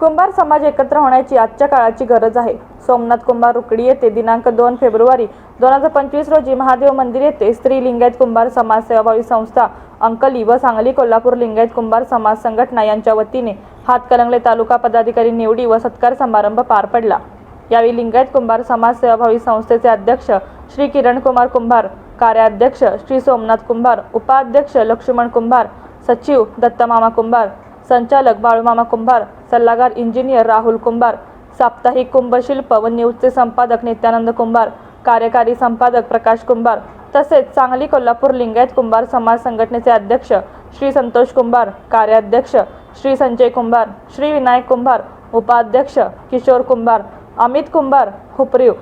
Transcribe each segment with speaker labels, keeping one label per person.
Speaker 1: कुंभार समाज एकत्र होण्याची आजच्या काळाची गरज आहे. सोमनाथ कुंभार रुकडी येथे दिनांक दोन फेब्रुवारी दोन हजार पंचवीस रोजी महादेव मंदिर येथे स्त्री लिंगायत कुंभार समाज सेवाभावी संस्था अंकली व सांगली कोल्हापूर लिंगायत कुंभार समाज संघटना यांच्या वतीने हातकलंगले तालुका पदाधिकारी निवडी व सत्कार समारंभ पार पडला. यावेळी लिंगायत कुंभार समाज सेवाभावी संस्थेचे अध्यक्ष श्री किरण कुमार कुंभार कार्याध्यक्ष श्री सोमनाथ कुंभार उपाध्यक्ष लक्ष्मण कुंभार सचिव दत्तमामा कुंभार संचालक बाळूमामा कुंभार सल्लागार इंजिनियर राहुल कुंभार साप्ताहिक कुंभशिल्प व न्यूजचे संपादक नित्यानंद कुंभार कार्यकारी संपादक प्रकाश कुंभार तसेच सांगली कोल्हापूर लिंगायत कुंभार समाज संघटनेचे अध्यक्ष श्री संतोष कुंभार कार्याध्यक्ष श्री संजय कुंभार श्री विनायक कुंभार उपाध्यक्ष किशोर कुंभार अमित कुंभार हुपरीव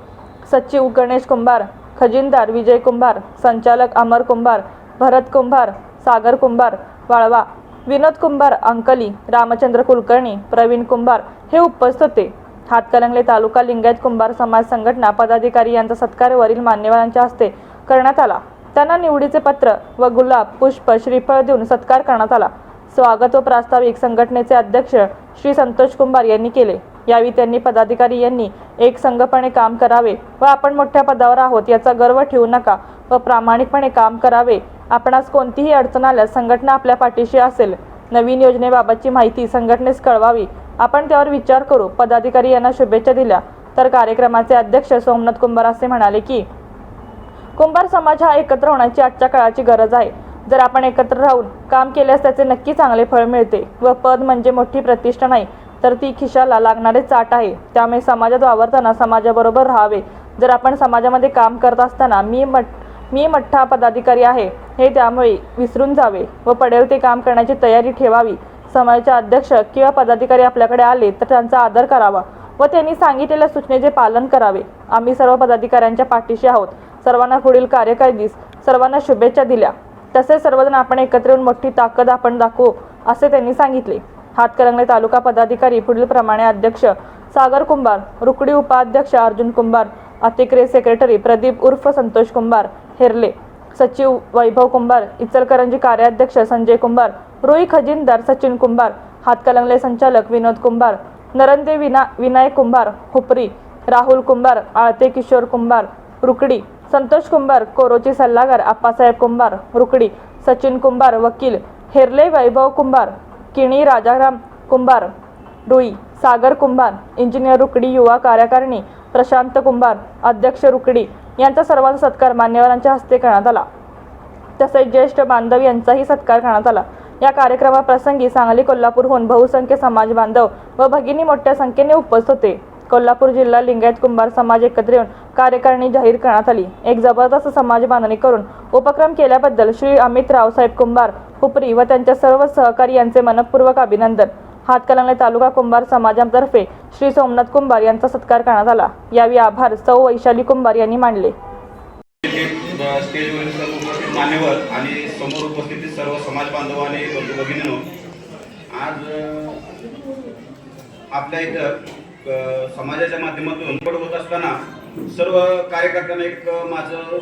Speaker 1: सचिव गणेश कुंभार खजिनदार विजय कुंभार संचालक अमर कुंभार भरत कुंभार सागर कुंभार वाळवा विनोद कुंभार अंकली रामचंद्र कुलकर्णी प्रवीण कुंभार हे उपस्थित होते. हातकलंगले तालुका लिंगायत कुंभार समाज संघटना पदाधिकारी यांचा सत्कार वरील मान्यवरांच्या हस्ते करण्यात आला. त्यांना निवडीचे पत्र व गुलाब पुष्प श्रीफळ देऊन सत्कार करण्यात आला. स्वागत व प्रास्ताविक संघटनेचे अध्यक्ष श्री संतोष कुंभार यांनी केले. यावेळी त्यांनी पदाधिकारी यांनी एक संघपणे काम करावे व आपण मोठ्या पदावर आहोत याचा गर्व ठेवू नका व प्रामाणिकपणे काम करावे आपणास कोणतीही अडचण आल्यास संघटना आपल्या पाठीशी असेल. नवीन योजनेबाबतची माहिती संघटनेस कळवावी. आपण त्यावर विचार करू. पदाधिकारी यांना शुभेच्छा दिल्या. तर कार्यक्रमाचे अध्यक्ष सोमनाथ कुंभार असे म्हणाले की कुंभार समाज हा एकत्र होण्याची आजच्या काळाची गरज आहे. जर आपण एकत्र राहून काम केल्यास त्याचे नक्की चांगले फळ मिळते व पद म्हणजे मोठी प्रतिष्ठा नाही तर ती खिशाला लागणारे चाट आहे. त्यामुळे समाजात वावरताना समाजाबरोबर राहावे. जर आपण समाजामध्ये काम करत असताना मी मठ मी मठ्ठा पदाधिकारी आहे हे त्यामुळे विसरून जावे व पडेल ते काम करण्याची तयारी ठेवावी. समाजाचे अध्यक्ष किंवा पदाधिकारी आपल्याकडे आले तर त्यांचा आदर करावा व त्यांनी सांगितलेल्या सूचनेचे पालन करावे. आम्ही सर्व पदाधिकाऱ्यांच्या पाठीशी आहोत. सर्वांना पुढील कार्यकाळजीस सर्वांना शुभेच्छा दिल्या. तसेच सर्वजण आपण एकत्र येऊन मोठी ताकद आपण दाखवू असे त्यांनी सांगितले. हातकरंगले तालुका पदाधिकारी पुढील प्रमाणे अध्यक्ष सागर कुंभार रुकडी उपाध्यक्ष अर्जुन कुंभार अतिक्रे सेक्रेटरी प्रदीप उर्फ संतोष कुंभार हेरले. सचिव वैभव कुंभार इचलकरंजी कार्याध्यक्ष संजय कुंभार रोई खजिनदार सचिन कुंभार हातकलंगले संचालक विनोद कुंभार नरंदे विना विनायक कुंभार हुपरी राहुल कुंभार आळते किशोर कुंभार रुकडी संतोष कुंभार कोरोची सल्लागार आप्पासाहेब कुंभार रुकडी सचिन कुंभार वकील हेरले वैभव कुंभार किणी राजाराम कुंभार रुई सागर कुंभार इंजिनियर रुकडी युवा कार्यकारिणी प्रशांत कुंभार अध्यक्ष रुकडी यांचा सर्वांचा सत्कार मान्यवरांच्या हस्ते करण्यात आला. तसेच ज्येष्ठ बांधव यांचाही सत्कार करण्यात आला. या कार्यक्रमाप्रसंगी सांगली कोल्हापूरहून बहुसंख्य समाज बांधव व भगिनी मोठ्या संख्येने उपस्थित होते. कोल्हापूर जिल्हा लिंगायत कुंभार समाज एकत्र येऊन कार्यकारिणी जाहीर करण्यात आली. एक जबरदस्त समाज बांधणी करून उपक्रम केल्याबद्दल श्री अमित रावसाहेब कुंभार हुपरी व त्यांच्या सर्व सहकारी यांचे मनपूर्वक अभिनंदन. हातकलंगले तालुका कुंभार समाजातर्फे श्री सोमनाथ कुंभार यांचा सत्कार करण्यात आला. यावेळी आभार सौ वैशाली कुंभार यांनी
Speaker 2: मांडले स्टेजवरील सर्व उपस्थित मान्यवर आणि समोर उपस्थित सर्व समाज बांधव आणि बंधू आज आपल्या इथं समाजाच्या माध्यमातून निवड होत असताना सर्व कार्यकर्त्यांना एक माझं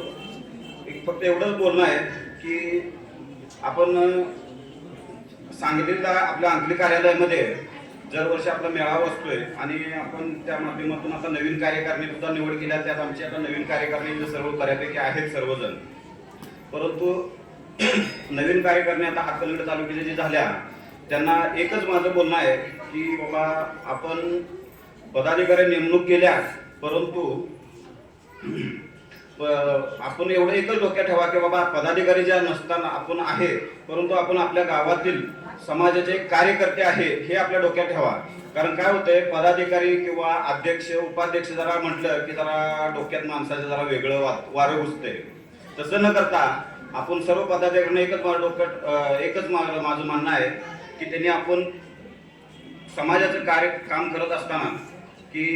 Speaker 2: एक फक्त एवढंच बोलणं आहे की आपण सांगलीला आपल्या अंकली कार्यालयामध्ये. दरवर्षी आपला मेळावा असतोय आणि आपण त्या माध्यमातून आता नवीन कार्यकारिणी सुद्धा निवड केल्या. त्यात आमची आता नवीन कार्यकारिणी सर्व बऱ्यापैकी आहेत सर्वजण. परंतु नवीन कार्यकारिणी आता हातकलगड तालुक्याच्या जे झाल्या त्यांना एकच माझं बोलणं आहे की बाबा आपण पदाधिकारी नेमणूक केल्या परंतु आपण एवढं एकच डोक्यात ठेवा की बाबा पदाधिकारी ज्या नसताना आपण आहे परंतु आपण आपल्या गावातील समाजाचे कार्यकर्ते आहेत हे आपल्या डोक्यात ठेवा. कारण काय होतंय पदाधिकारी किंवा अध्यक्ष उपाध्यक्ष जरा म्हटलं की जरा डोक्यात माणसाचं जरा वेगळं वा वारं घुसतंय. तसं न करता आपण सर्व पदाधिकाऱ्यांना एकच माझं डोक्यात एकच मा- माझं म्हणणं आहे की त्यांनी आपण समाजाचं कार्य काम करत असताना की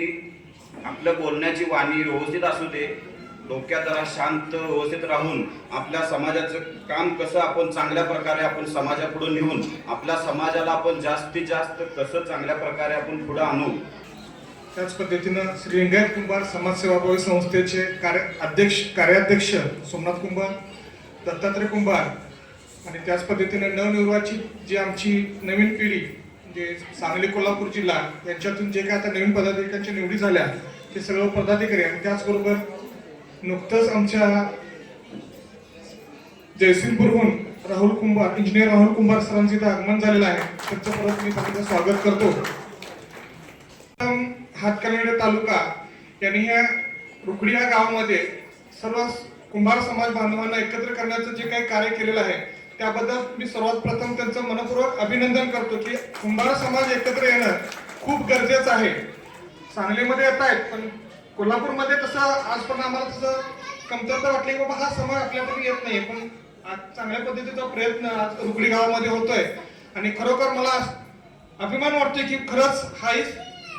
Speaker 2: आपलं बोलण्याची वाणी व्यवस्थित असू दे डोक्यात जरा शांत व्यवस्थित राहून आपल्या समाजाचं काम कसं आपण चांगल्या प्रकारे आपण समाजापुढे नेऊन आपल्या समाजाला आपण जास्तीत जास्त कसं चांगल्या प्रकारे आपण पुढे आणू?
Speaker 3: त्याच पद्धतीनं श्री लिंगायत कुंभार समाजसेवाभावी संस्थेचे कार्य अध्यक्ष कार्याध्यक्ष सोमनाथ कुंभार दत्तात्रय कुंभार आणि त्याच पद्धतीनं नवनिर्वाचित जी आमची नवीन पिढी म्हणजे सांगली कोल्हापूर जिल्हा यांच्यातून जे काय आता नवीन पदाधिकाऱ्यांच्या निवडी झाल्या ते सर्व पदाधिकारी आणि त्याचबरोबर नुकतंच आमच्या जयसिंगपूरहून राहुल कुंभार इंजिनियर राहुल कुंभार सरांचं इथं आगमन झालेलं आहे. त्यांचं परत मी त्यांचं स्वागत करतो. हातकणंगले तालुका यांनी ह्या रुकडी या गावामध्ये सर्व कुंभार समाज बांधवांना एकत्र करण्याचं जे काही कार्य केलेलं आहे त्याबद्दल मी सर्वात प्रथम त्यांचं मनपूर्वक अभिनंदन करतो की कुंभार समाज एकत्र येणं खूप गरजेचं आहे. सांगलीमध्ये येत आहेत पण कोल्हापूरमध्ये तसं आजपर्यंत आम्हाला तसं कमतरता वाटली की बाबा हा समाज आपल्याकडे येत नाही पण आज चांगल्या पद्धतीचा प्रयत्न आज रुकडी गावामध्ये होतोय. आणि खरोखर मला अभिमान वाटतोय की खरंच हाही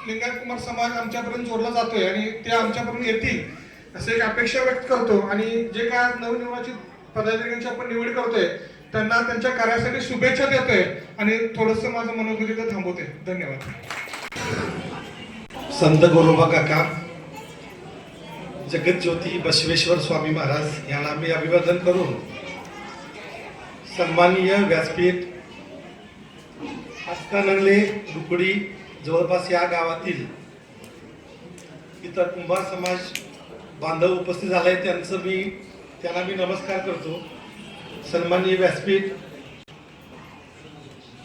Speaker 3: लिंगायत कुमार समाज आमच्यापर्यंत जोडला जातोय आणि ते आमच्यापर्यंत येतील असे एक अपेक्षा व्यक्त करतो. आणि जे काय नवनिर्वाचित पदाधिकाऱ्यांची आपण निवड करतोय त्यांना त्यांच्या कार्यासाठी शुभेच्छा देतोय. आणि थोडस माझं मनोगत थांबवते. धन्यवाद.
Speaker 4: संत गोरोबा काका जगज्योती बसवेश्वर स्वामी महाराज यांना मी अभिवादन करून सन्माननीय व्यासपीठ हातकणंगले रुकडी जवळपास या गावातील इतर कुंभार समाज बांधव उपस्थित झाले त्यांचं मी त्यांना मी नमस्कार करतो. सन्माननीय व्यासपीठ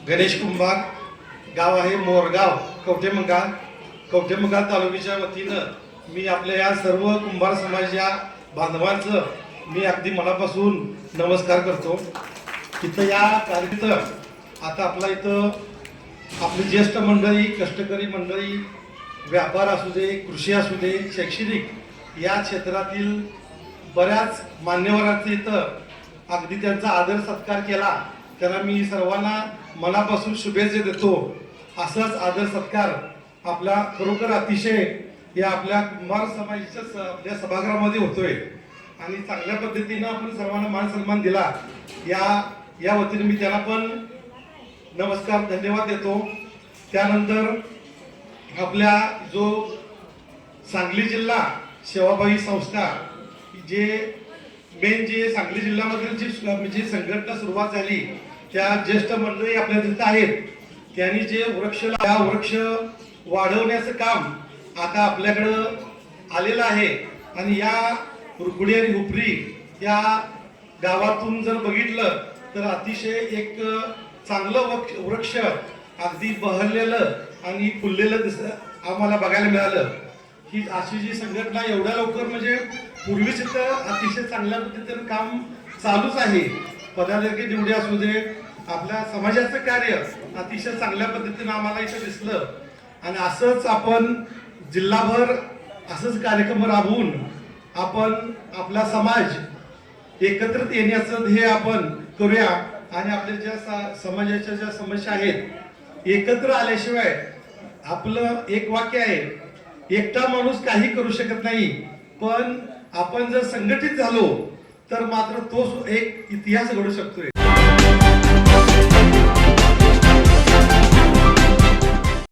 Speaker 4: गणेश कुंभार गाव आहे मोरगाव कवठेमंगा कवठेमंगा तालुक्याच्या वतीनं मी आपल्या या सर्व कुंभार समाज या बांधवांचं मी अगदी मनापासून नमस्कार करतो. इथं या कार्यक्रमात आता आपला इथं आपली ज्येष्ठ मंडळी कष्टकरी मंडळी व्यापार असू दे कृषी असू दे शैक्षणिक या क्षेत्रातील बऱ्याच मान्यवरांचं इथं अगदी त्यांचा आदर सत्कार केला. त्यांना मी सर्वांना मनापासून शुभेच्छा देतो. असाच आदर सत्कार आपला खरोखर अतिशय हे आपल्या कुंभार समाजाच्या स- आपल्या सभागृहामध्ये होतोय. आणि चांगल्या पद्धतीनं आपण सर्वांना मान सन्मान दिला. या या वतीने मी त्याला पण नमस्कार धन्यवाद देतो. त्यानंतर आपल्या जो सांगली जिल्हा सेवाभावी संस्था जे मेन जे सांगली जिल्ह्यामधील जी म्हणजे संघटना सुरुवात झाली त्या ज्येष्ठ मंडळी आपल्या तिथं आहेत. त्यांनी जे वृक्ष या वृक्ष वाढवण्याचं काम आता आपल्याकडं आलेलं आहे. आणि या रुकडी आणि हुपरी या गावातून जर बघितलं तर अतिशय एक चांगलं वृक्ष वृक्ष अगदी बहरलेलं आणि फुललेलं दिस आम्हाला बघायला मिळालं. ही अशी जी संघटना एवढ्या लवकर म्हणजे पूर्वीच तर अतिशय चांगल्या पद्धतीनं काम चालूच आहे. पदाधिकारी निवडी असू दे आपल्या समाजाचं कार्य अतिशय चांगल्या पद्धतीनं आम्हाला इथं दिसलं. आणि असंच आपण जिल्हाभर असंच कार्यक्रम राबवून आपण आपला समाज एकत्रित येण्याचं ध्येय आपण करूया. आणि आपल्या ज्या सा- समाजाच्या ज्या समस्या आहेत एकत्र आल्याशिवाय आपलं एक वाक्य आहे एकटा माणूस काही करू शकत नाही. पण आपण जर संघटित झालो तर मात्र तो एक इतिहास घडू शकतोय.